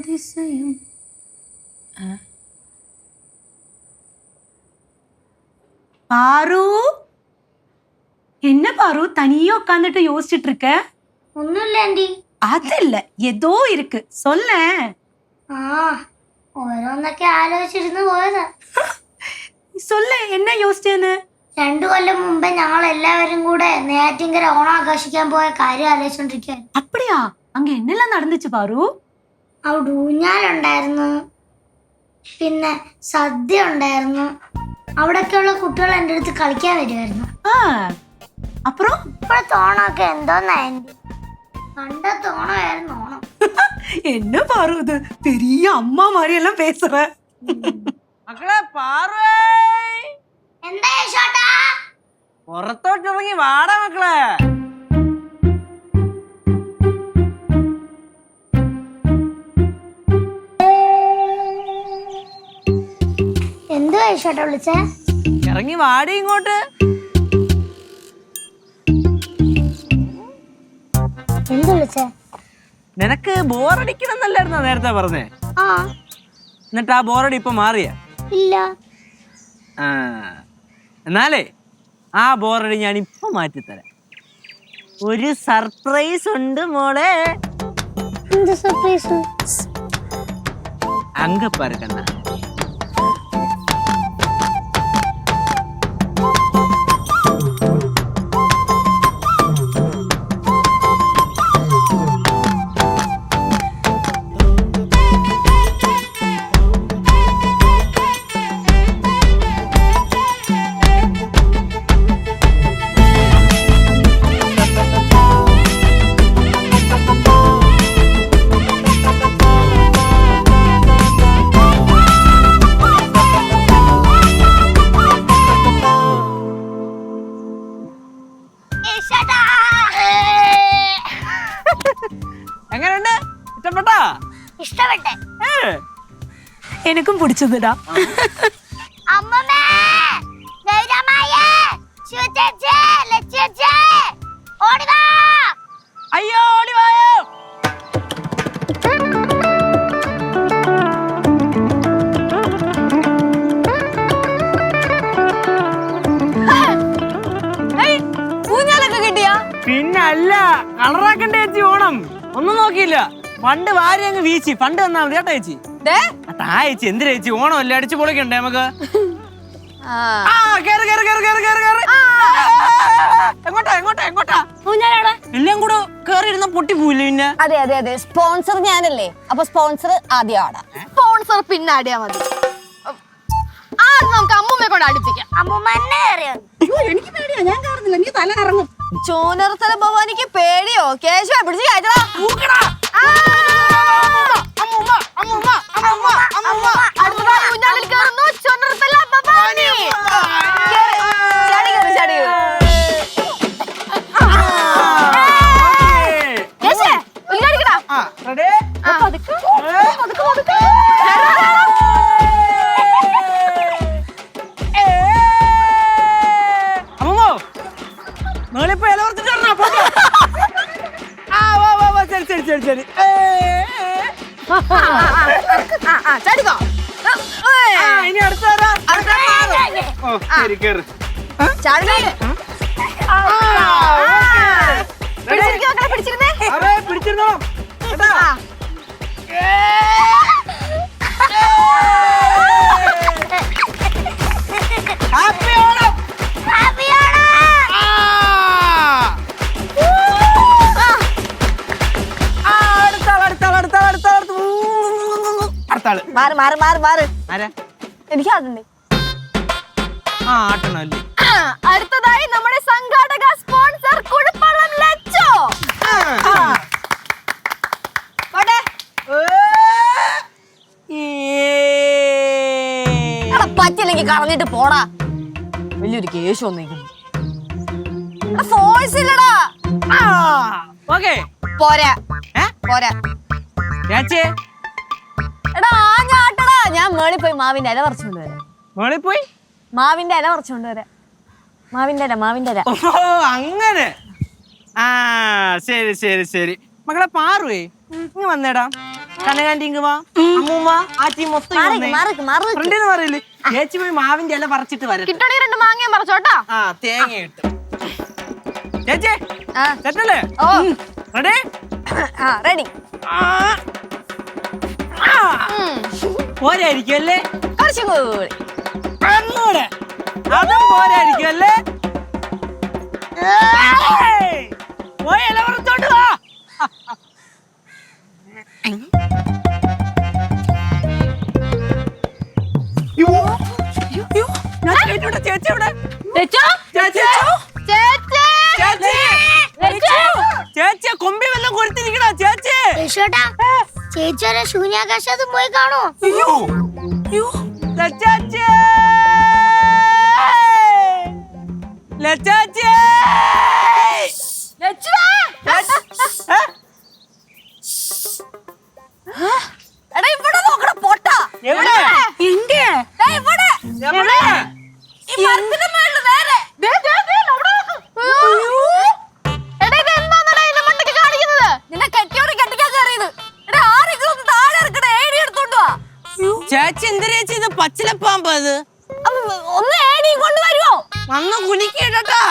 அதிசயம் ஆ. பாரு என்ன பாரு தனியா உட்காந்துட்டு யோசிச்சுட்டு இருக்க ഒന്നുമില്ല ആന്റി அது இல்ல ஏதோ இருக்கு சொல்ல ആ ഓരോന്നൊക്കെ ആലോചിച്ചിരുന്ന് പോയതാ சொல்ல என்ன யோசிச்சேன்னு രണ്ടു കൊല്ലം മുമ്പേ ഞങ്ങൾ എല്ലാവരും കൂടെ നെയ്യാറ്റിങ്കര ഓണം ആഘോഷിക്കാൻ പോയ കാര്യം ആലോചിച്ചോണ്ടിരിക്കാൻ அப்படியா அங்க என்னெல்லாம் நடந்துச்சு பாரு അവിടെ ഊഞ്ഞാലുണ്ടായിരുന്നു പിന്നെ സദ്യ ഉണ്ടായിരുന്നു അവിടെയൊക്കെയുള്ള കുട്ടികൾ എൻ്റെ അടുത്ത് കളിക്കാൻ വരുമായിരുന്നു ஆ அப்புறம் ഇപ്പോഴത്തെ ഓണമൊക്കെ എന്തോന്നാ ആന്റി പണ്ടത്തെ ഓണമായിരുന്നു ഓണം என்ன பாரு இது பெரிய அம்மா மாதிரி எல்லாம் பேசுற മക്കളെ പാറേ എന്താ യേശോട്ടാ പുറത്തോട്ടിറങ്ങി വാടാ മക്കളെ വയസ്സോട്ടാ വിളിച്ചേ? ഇറങ്ങി വാടി ഇങ്ങോട്ട്. എന്ത് വിളിച്ചേ? നിനക്ക് ബോറടിക്കണമെന്നല്ലായിരുന്നോ നേരത്തെ പറഞ്ഞേ? ആ. എന്നിട്ട് ആ ബോറടി ഇപ്പൊ മാറിയ? ഇല്ല. എന്നാലേ ആ ബോറടി ഞാൻ ഇപ്പൊ മാറ്റിത്തരാം. ഒരു സർപ്രൈസ് ഉണ്ട് മോളെ. എന്ത് സർപ്രൈസ് അങ്കപ്പറക്കണ്ട. എനിക്കും പിടിച്ചതിടാ അയ്യോ ഓടി പിന്നല്ല കളറാക്കണ്ട ചേച്ചി ഓണം. ഒന്നും നോക്കിയില്ല. പണ്ട് വാരി അങ്ങ് വീച്ചി പണ്ട് വന്നാ മതി കേട്ടോ ചേച്ചി. താ ചേച്ചി എന്തിനാ ചേച്ചി? ഓണം അല്ലേ അടിച്ചു പൊളിക്കണ്ടേ നമുക്ക്? ആ. ആ കേറ് കേറ് കേറ് കേറ് കേറ് കേറ്. എങ്ങോട്ടാ എങ്ങോട്ടാ എങ്ങോട്ടാ? ഊഞ്ഞാലാടാ എല്ലാം കൂടെ കേറി ഇരുന്ന പൊട്ടി പോയില്ലേ പിന്നെ അതെ അതെ അതെ. സ്പോൺസർ ഞാനല്ലേ. അപ്പൊ സ്പോൺസർ ആദ്യം ആടാ. സ്പോൺസർ പിന്നെ ആടിയാ മതി. ആദ്യം നമുക്ക് അമ്മൂമ്മയെ കൊണ്ട് അടുപ്പിക്കാം. അമ്മൂമ്മ ഭവാനിക്ക് പേടിയോ. കേശവ പിടിച്ച് കയറ്റടാ അടുത്തതായി ഊഞ്ഞാലിൽ കയറുന്നു ചുനർത്തല ഭവാനി കേറ്. ചാടി കേറ്, ചാടി കേറ്. പതുക്കെ ഉദ്ഘാടിക്കടാ ശരി, ശരി. ചാടിക്കോ. ആ, ഇനി അടുത്ത ശരി, കേറ്. ചാടി ആൾ. മാറ് മാറ് മാറ് മാറ്. ആരാ? എനിക്ക് ആടുണ്ട് ആ ആട്ടണം ആ, അടുത്തതായി നമ്മുടെ സംഘാടക സ്പോൺസർ കുടുപ്പള്ളം ലച്ചോ. പോട്ടെ. എടാ പറ്റില്ലെങ്കിൽ കളഞ്ഞിട്ട് പോടാ. വലിയൊരു കേശു വന്നിരിക്കുന്നു ഫോഴ്സ് ഇല്ലടാ. ഓക്കെ. പോരാ. പോരാ. ഞാട്ടടാ ഞാൻ മേളിൽ പോയി മാവിന്റെ ഇല പറിച്ചുകൊണ്ട് വരാം മേളിൽ പോയി? മാവിന്റെ ഇല പറിച്ചുകൊണ്ട് വരാം മാവിന്റെ ഇല മാവിന്റെ ഇല. ഓ അങ്ങനെ? ആ ശരി ശരി ശരി. മകളെ പാറുവേ. ഇങ്ങ് വന്നേടാ. കനകാന്റി ഇങ്ങ് വാ. അമ്മൂമ്മ ആറ്റി മൊത്തം മൊത്തം മാറിക്ക് മാറിക്ക് മാറിക്ക്. ഫ്രണ്ടിന്ന് പറയില്ലേ? ചേച്ചി പോയി മാവിന്റെ ഇല പറിച്ചിട്ട് വരട്ടെ. കിട്ടണെങ്കിൽ രണ്ട് മാങ്ങയും പറിച്ചോട്ടാ ആ തേങ്ങ ഇട്ട്. ചേച്ചി ആ. സെറ്റല്ലേ ഓ. റെഡി? ആ റെഡി. പോരായിരിക്കും അല്ലേ കുറച്ചും കൂടി അങ്ങോട്ട് അതും പോരായിരിക്കും അല്ലേ പോയി ഇല വാ. ചേച്ചി ഇവിടെ, ചേച്ചി. ഇവിടെ. ചേച്ചി. ചേച്ചി. ചേച്ചി ചേച്ചി കൊമ്പി വല്ലതും കൊടുത്തിരിക്കണോ ചേച്ചി. ചേച്ചി വരെ ശൂന്യാകാശത്ത് പോയി കാണോ എവിടെ? എവിടെ? ഈ മരത്തിന്റെ അത്? ഒന്ന് ഏടി കൊണ്ട് വരുമോ വന്ന് കുലുക്കിയിട്ടാ